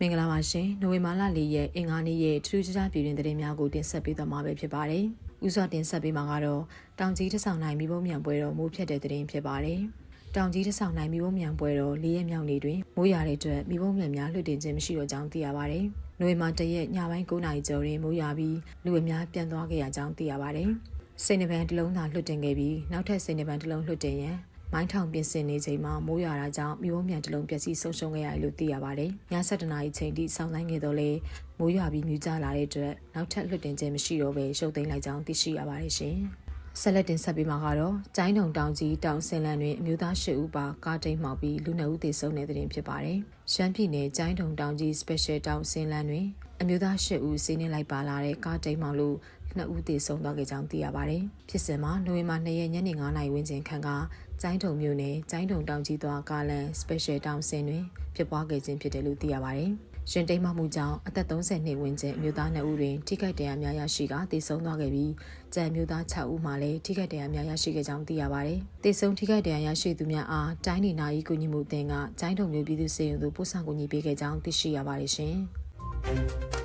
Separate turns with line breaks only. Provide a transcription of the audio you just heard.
မင်္ဂလာပါရှင်နိုဝင်ဘာလ၄ရက်အင်္ဂါနေ့ရဲ့ထူးခြားခြားပြည်တွင်သတင်းများကိုတင်ဆက်ပေးသွားမှာပဲဖြစ်ပါတယ်။ဥစွာတင်ဆက်ပေးမှာကတော့တောင်ကြီးတဆောင်နိုင်မိဘမြန်ပွဲတော်မိုးဖြတ်တဲ့သတင်းဖြစ်ပါတယ်။တောင်ကြီးတဆောင်နိုင်မိဘမြန်ပွဲတော်၄ရက်မြောက်နေ့တွင်မိုးရွာတဲ့အတွက်မိဘမြန်များလွှတ်တင်ခြင်းမရှိတော့ကြောင်းသိရပါတယ်။နိုဝင်ဘာ၁ရက်ညပိုင်း9:00နာရီကျော်တွင်မိုးရွာပြီးလူအများပြန်သွားခဲ့ရကြောင်းသိရပါတယ်။စိန်နပန်တစ်လုံးသာလွှတ်တင်ခဲ့ပြီးနောက်ထပ်စိန်နပန်တစ်လုံးလွှတ်တင်ရန် မိုင်းထောင်ပြင်ဆင်နေချိန်မှာမိုးရွာတာကြောင့်မြို့မြန်တစ်လုံးပျက်စီးဆုံးရှုံးခဲ့ရတယ်လို့သိရပါတယ်။ည7:00နာရီချိန်ထိစောင့်ဆိုင်းခဲ့တော့လေမိုးရွာပြီးမြူးကျလာတဲ့အတွက်နောက်ထပ်လွတ်တင်ခြင်းမရှိတော့ဘဲရှုပ်သိမ်းလိုက်ကြောင်းသိရှိရပါတယ်ရှင်။ဆက်လက်တင်ဆက်ပေးမှာကတော့ကျိုင်းတုံတောင်ကြီးတောင်ဆင်လန်တွင်အမျိုးသား၈ဦးပါကားတိတ်မှောက်ပြီးလူနှစ်ဦးသေဆုံးတဲ့တဲ့တင်ဖြစ်ပါတယ်။ရှမ်းပြည်နယ်ကျိုင်းတုံတောင်ကြီး Special တောင်ဆင်လန်တွင် အမျိုးသား၈ဦးစီးနှင်းလိုက်ပါလာတဲ့ကားတိတ်မှောက်လို့နှစ်ဦးသေဆုံးသွားခဲ့ကြောင်းသိရပါတယ်။ဖြစ်စဉ်မှာနိုဝင်ဘာ2ရက်ညနေ9:00နာရီဝန်းကျင်ခန့်ကကျိုင်းတုံမြို့နယ်ကျိုင်းတုံတောင်ကြီးသွားကားလန် Special တောင်ဆင်တွင်ဖြစ်ပွားခဲ့ခြင်းဖြစ်တယ်လို့သိရပါတယ်။ရှင်တိမ်မှမှုကြောင့်အသက်30နှစ်ဝန်းကျင်အမျိုးသား2ဦးတွင်ထိခိုက်ဒဏ်ရာများရရှိကသေဆုံးသွားခဲ့ပြီးကျန်မျိုးသား6ဦးမှလည်းထိခိုက်ဒဏ်ရာများရရှိခဲ့ကြောင်းသိရပါတယ်။သေဆုံးထိခိုက်ဒဏ်ရာရရှိသူများအားတိုင်းနေနာရီကူညီမှုအသင်းကကျိုင်းတုံမြို့ပြည်သူ့စေယုံသို့ပို့ဆောင်ကူညီပေးခဲ့ကြောင်းသိရှိရပါတယ်ရှင်။ Thank you